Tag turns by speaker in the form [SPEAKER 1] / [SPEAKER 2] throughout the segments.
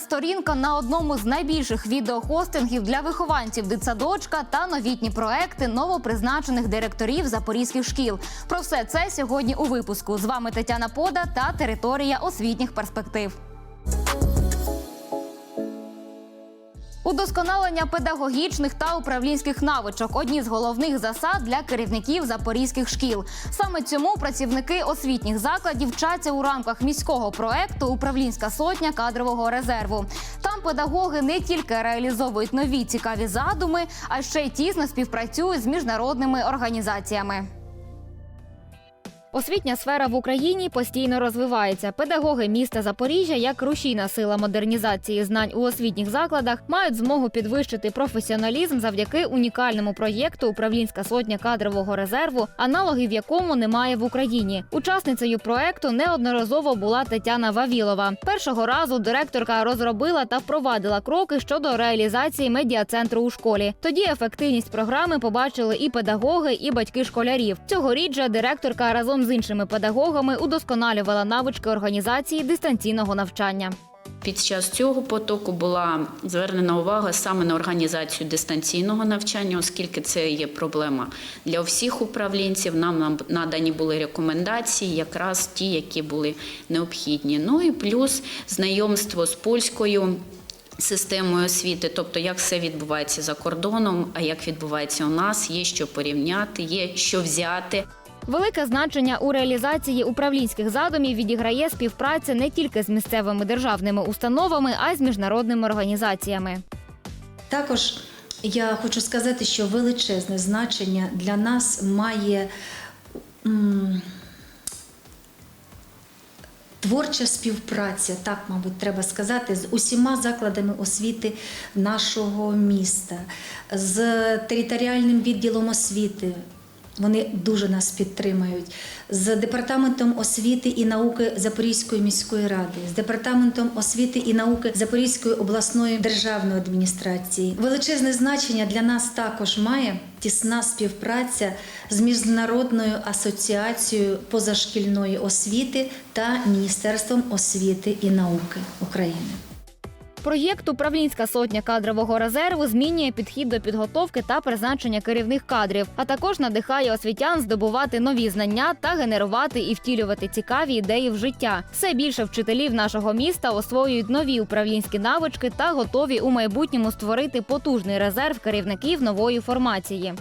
[SPEAKER 1] Сторінка на одному з найбільших відеохостингів для вихованців дитсадочка та новітні проекти новопризначених директорів запорізьких шкіл. Про все це сьогодні у випуску. З вами Тетяна Пода та територія освітніх перспектив. Удосконалення педагогічних та управлінських навичок одні з головних засад для керівників запорізьких шкіл. Саме цьому працівники освітніх закладів вчаться у рамках міського проекту Управлінська сотня кадрового резерву. Там педагоги не тільки реалізовують нові цікаві задуми, а ще й тісно співпрацюють з міжнародними організаціями. Освітня сфера в Україні постійно розвивається. Педагоги міста Запоріжжя, як рушійна сила модернізації знань у освітніх закладах, мають змогу підвищити професіоналізм завдяки унікальному проєкту Управлінська сотня кадрового резерву, аналогів якому немає в Україні. Учасницею проекту неодноразово була Тетяна Вавілова. Першого разу директорка розробила та впровадила кроки щодо реалізації медіа-центру у школі. Тоді ефективність програми побачили і педагоги, і батьки школярів. Цьогоріч же директорка разом з іншими педагогами удосконалювала навички організації дистанційного навчання.
[SPEAKER 2] Під час цього потоку була звернена увага саме на організацію дистанційного навчання, оскільки це є проблема для всіх управлінців. Нам надані були рекомендації, якраз ті, які були необхідні. Ну і плюс знайомство з польською. Системою освіти, тобто як все відбувається за кордоном, а як відбувається у нас, є що порівняти, є що взяти.
[SPEAKER 1] Велике значення у реалізації управлінських задумів відіграє співпраця не тільки з місцевими державними установами, а й з міжнародними організаціями.
[SPEAKER 3] Також я хочу сказати, що величезне значення для нас має творча співпраця, так, мабуть, треба сказати, з усіма закладами освіти нашого міста, з територіальним відділом освіти. Вони дуже нас підтримують з департаментом освіти і науки Запорізької міської ради, з департаментом освіти і науки Запорізької обласної державної адміністрації. Величезне значення для нас також має тісна співпраця з міжнародною асоціацією позашкільної освіти та Міністерством освіти і науки України.
[SPEAKER 1] Проєкт Управлінська сотня кадрового резерву змінює підхід до підготовки та призначення керівних кадрів, а також надихає освітян здобувати нові знання та генерувати і втілювати цікаві ідеї в життя. Все більше вчителів нашого міста освоюють нові управлінські навички та готові у майбутньому створити потужний резерв керівників нової формації.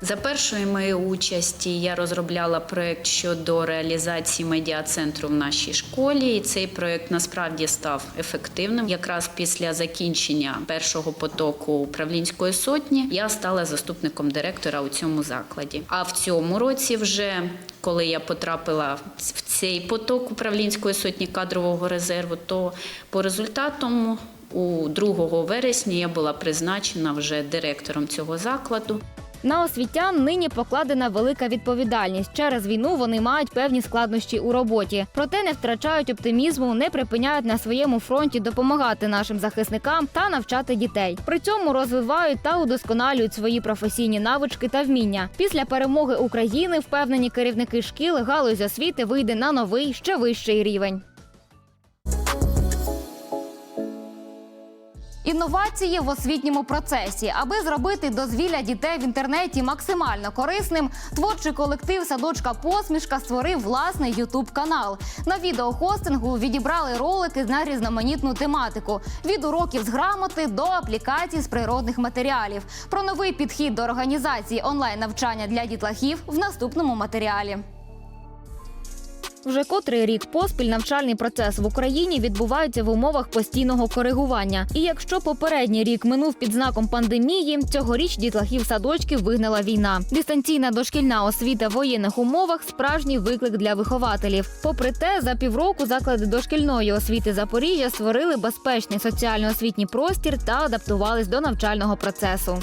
[SPEAKER 2] За першої моєї участі я розробляла проєкт щодо реалізації медіа-центру в нашій школі. І цей проєкт насправді став ефективним. Якраз після закінчення першого потоку управлінської сотні я стала заступником директора у цьому закладі. А в цьому році, вже коли я потрапила в цей поток управлінської сотні кадрового резерву, то по результатам у 2 вересня я була призначена вже директором цього закладу.
[SPEAKER 1] На освітян нині покладена велика відповідальність. Через війну вони мають певні складнощі у роботі, проте не втрачають оптимізму, не припиняють на своєму фронті допомагати нашим захисникам та навчати дітей. При цьому розвивають та удосконалюють свої професійні навички та вміння. Після перемоги України впевнені керівники шкіл галузь освіти вийде на новий ще вищий рівень. Інновації в освітньому процесі, аби зробити дозвілля дітей в інтернеті максимально корисним, творчий колектив садочка Посмішка створив власний ютуб канал. На відеохостингу відібрали ролики на різноманітну тематику: від уроків з грамоти до аплікацій з природних матеріалів. Про новий підхід до організації онлайн навчання для дітлахів в наступному матеріалі. Вже котрий рік поспіль навчальний процес в Україні відбувається в умовах постійного коригування. І якщо попередній рік минув під знаком пандемії, цьогоріч дітлахів садочків вигнала війна. Дистанційна дошкільна освіта в воєнних умовах справжній виклик для вихователів. Попри те, за півроку заклади дошкільної освіти Запоріжжя створили безпечний соціально-освітній простір та адаптувались до навчального процесу.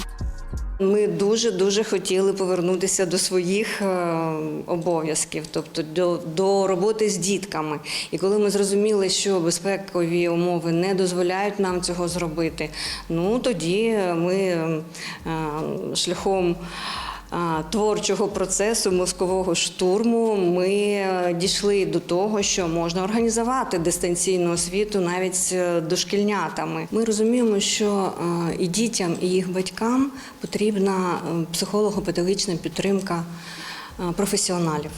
[SPEAKER 4] Ми дуже дуже хотіли повернутися до своїх е, обов'язків, тобто до, до роботи з дітками. І коли ми зрозуміли, що безпекові умови не дозволяють нам цього зробити, ну тоді ми е, шляхом. Творчого процесу мозкового штурму ми е, дійшли до того, що можна організувати дистанційну освіту навіть з е, дошкільнятами. Ми розуміємо, що е, і дітям, і їх батькам потрібна психолого-педагогічна підтримка професіоналів.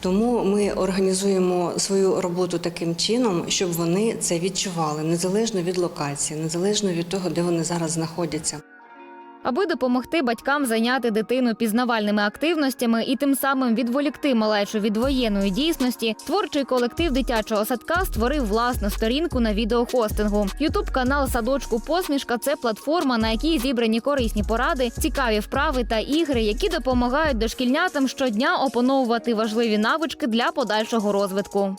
[SPEAKER 4] Тому ми організуємо свою роботу таким чином, щоб вони це відчували незалежно від локації, незалежно від того, де вони зараз знаходяться.
[SPEAKER 1] Аби допомогти батькам зайняти дитину пізнавальними активностями і тим самим відволікти малечу від воєнної дійсності, творчий колектив дитячого садка створив власну сторінку на відеохостингу. Ютуб канал Садочку Посмішка це платформа, на якій зібрані корисні поради, цікаві вправи та ігри, які допомагають дошкільнятам щодня опановувати важливі навички для подальшого розвитку.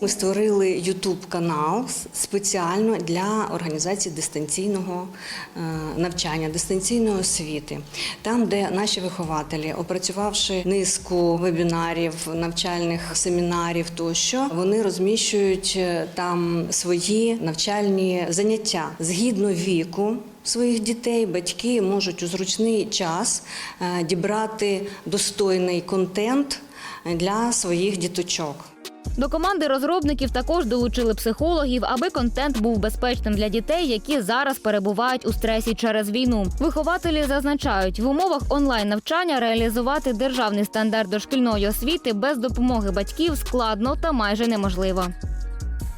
[SPEAKER 4] Ми створили youtube канал спеціально для організації дистанційного е, навчання, дистанційної освіти, там, де наші вихователі, опрацювавши низку вебінарів, навчальних семінарів, тощо вони розміщують е, там свої навчальні заняття згідно віку. Своїх дітей батьки можуть у зручний час е, дібрати достойний контент для своїх діточок.
[SPEAKER 1] До команди розробників також долучили психологів, аби контент був безпечним для дітей, які зараз перебувають у стресі через війну. Вихователі зазначають, в умовах онлайн навчання реалізувати державний стандарт дошкільної освіти без допомоги батьків складно та майже неможливо.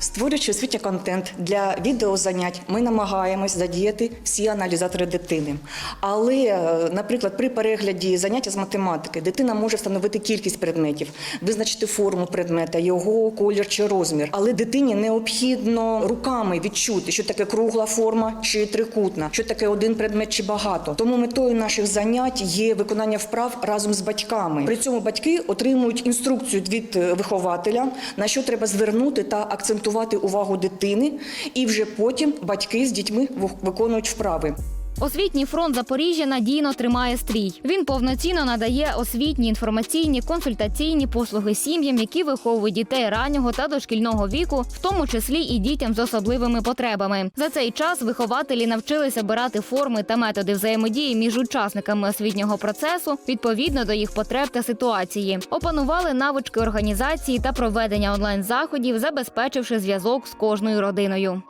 [SPEAKER 5] Створюючи освітній контент для відеозанять, ми намагаємось задіяти всі аналізатори дитини. Але, е, наприклад, при перегляді заняття з математики дитина може встановити кількість предметів, визначити форму предмета, його колір чи розмір. Але дитині необхідно руками відчути, що таке кругла форма чи трикутна, що таке один предмет чи багато. Тому метою наших занять є виконання вправ разом з батьками. При цьому батьки отримують інструкцію від е, вихователя, на що треба звернути та акцентувати увагу дитини, і вже потім батьки з дітьми виконують вправи.
[SPEAKER 1] Освітній фронт Запоріжжя надійно тримає стрій. Він повноцінно надає освітні, інформаційні, консультаційні послуги сім'ям, які виховують дітей раннього та дошкільного віку, в тому числі і дітям з особливими потребами. За цей час вихователі навчилися обирати форми та методи взаємодії між учасниками освітнього процесу відповідно до їх потреб та ситуації. Опанували навички організації та проведення онлайн заходів, забезпечивши зв'язок з кожною родиною.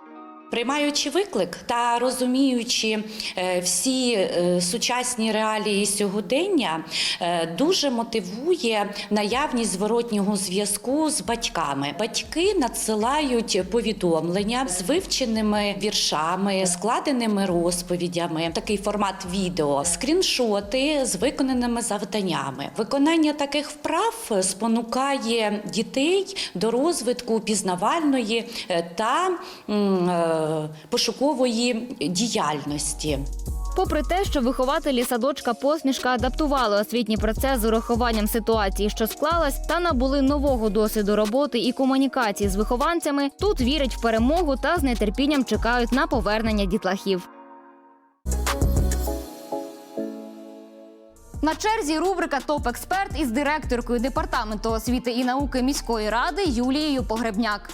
[SPEAKER 6] Приймаючи виклик та розуміючи е, всі е, сучасні реалії сьогодення, е, дуже мотивує наявність зворотнього зв'язку з батьками. Батьки надсилають повідомлення з вивченими віршами, складеними розповідями, такий формат відео, скріншоти з виконаними завданнями. Виконання таких вправ спонукає дітей до розвитку пізнавальної та пошукової діяльності.
[SPEAKER 1] Попри те, що вихователі садочка посмішка адаптували освітній процес з урахуванням ситуації, що склалась, та набули нового досвіду роботи і комунікації з вихованцями, тут вірять в перемогу та з нетерпінням чекають на повернення дітлахів. На черзі рубрика Топ-експерт із директоркою департаменту освіти і науки міської ради Юлією Погребняк.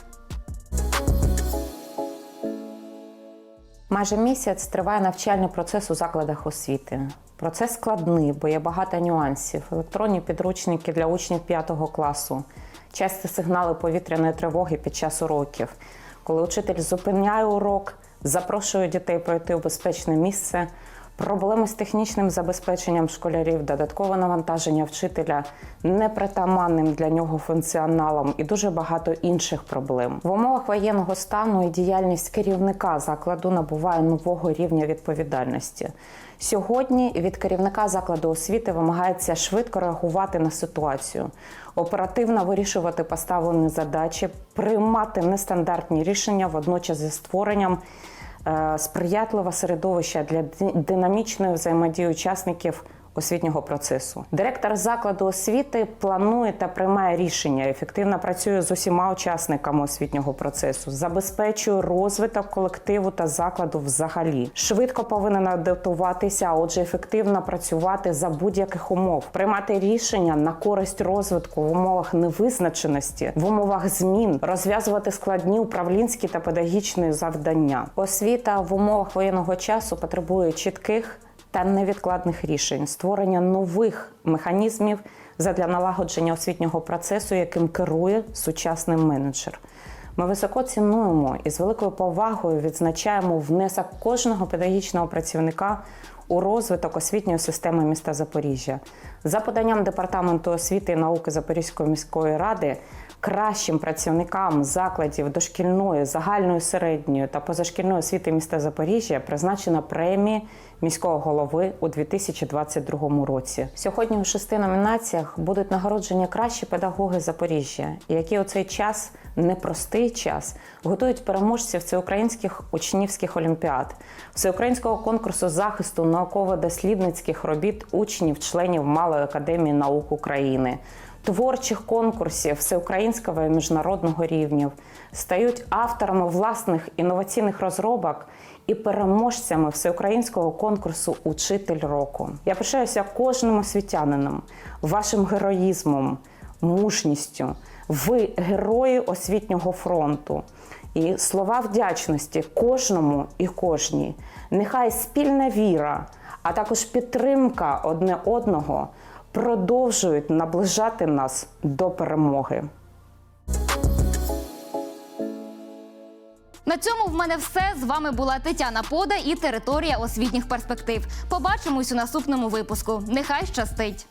[SPEAKER 7] Майже місяць триває навчальний процес у закладах освіти. Процес складний, бо є багато нюансів. Електронні підручники для учнів 5 класу, часті сигнали повітряної тривоги під час уроків. Коли учитель зупиняє урок, запрошує дітей пройти у безпечне місце. Проблеми з технічним забезпеченням школярів, додаткове навантаження вчителя, непритаманним для нього функціоналом і дуже багато інших проблем. В умовах воєнного стану і діяльність керівника закладу набуває нового рівня відповідальності. Сьогодні від керівника закладу освіти вимагається швидко реагувати на ситуацію, оперативно вирішувати поставлені задачі, приймати нестандартні рішення водночас зі створенням сприятливе середовище для ди- динамічної взаємодії учасників освітнього процесу. Директор закладу освіти планує та приймає рішення, ефективно працює з усіма учасниками освітнього процесу, забезпечує розвиток колективу та закладу взагалі. Швидко повинен адаптуватися, а отже, ефективно працювати за будь-яких умов, приймати рішення на користь розвитку в умовах невизначеності, в умовах змін, розв'язувати складні управлінські та педагогічні завдання. Освіта в умовах воєнного часу потребує чітких та невідкладних рішень, створення нових механізмів задля налагодження освітнього процесу, яким керує сучасний менеджер. Ми високо цінуємо і з великою повагою відзначаємо внесок кожного педагогічного працівника у розвиток освітньої системи міста Запоріжжя. За поданням департаменту освіти і науки Запорізької міської ради. Кращим працівникам закладів дошкільної, загальної середньої та позашкільної освіти міста Запоріжжя призначена премія міського голови у 2022 році. Сьогодні у шести номінаціях будуть нагороджені кращі педагоги Запоріжжя, які у цей час непростий час готують переможців всеукраїнських учнівських олімпіад, всеукраїнського конкурсу захисту науково-дослідницьких робіт учнів, членів Малої академії наук України творчих конкурсів всеукраїнського і міжнародного рівнів, стають авторами власних інноваційних розробок і переможцями всеукраїнського конкурсу Учитель року. Я пишаюся кожним освітянином, вашим героїзмом, мужністю. Ви герої освітнього фронту. І слова вдячності кожному і кожній. Нехай спільна віра, а також підтримка одне одного продовжують наближати нас до перемоги.
[SPEAKER 1] На цьому в мене все. З вами була Тетяна Пода і територія освітніх перспектив. Побачимось у наступному випуску. Нехай щастить!